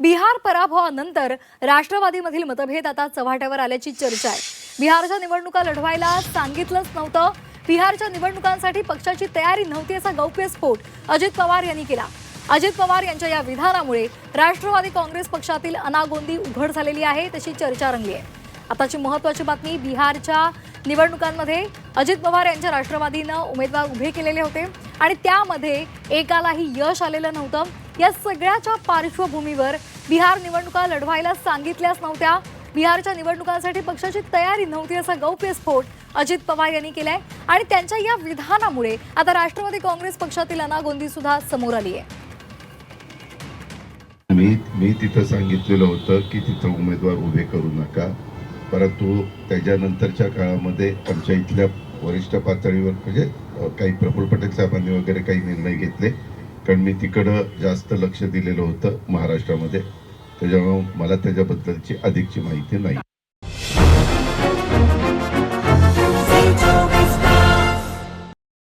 बिहार पराभवानंतर राष्ट्रवादीमधील मतभेद आता चव्हाट्यावर आल्याची चर्चा आहे. बिहारच्या निवडणुका लढवायला सांगितलंच नव्हतं. बिहारच्या निवडणुकांसाठी पक्षाची तयारी नव्हती असा गौप्यस्फोट अजित पवार यांनी केला. अजित पवार यांच्या या विधानामुळे राष्ट्रवादी काँग्रेस पक्षातील अनागोंदी उघड झालेली आहे तशी चर्चा रंगली आहे. आताची महत्वाची बातमी बिहारच्या निवडणुकांमध्ये. अजित पवार यांच्या राष्ट्रवादीनं उमेदवार उभे केलेले होते आणि त्यामध्ये एकालाही यश आलेलं नव्हतं. या सगळ्याच्या पार्श्वभूमीवर बिहार निवडणुका लढवायला सांगितल्याच नव्हत्या. बिहारच्या निवडणुकांसाठी पक्षाची तयारी नव्हती असा गौप्यस्फोट अजित पवार यांनी केलाय. आणि त्यांच्या या विधानामुळे आता राष्ट्रवादी काँग्रेस पक्षातील अनागोंदी सुद्धा समोर आली आहे. मी मी तिथं सांगितलेलं होतं की तिथं उमेदवार उभे करू नका. परंतु त्याच्यानंतरच्या काळामध्ये आमच्या इथल्या वरिष्ठ पातळीवर म्हणजे काही प्रफुल्ल पटेल साहेबांनी वगैरे काही निर्णय घेतले. कारण मी तिकडं जास्त लक्ष दिलेलं होतं महाराष्ट्रामध्ये. त्याच्यामुळं मला त्याच्याबद्दलची अधिकची माहिती नाही.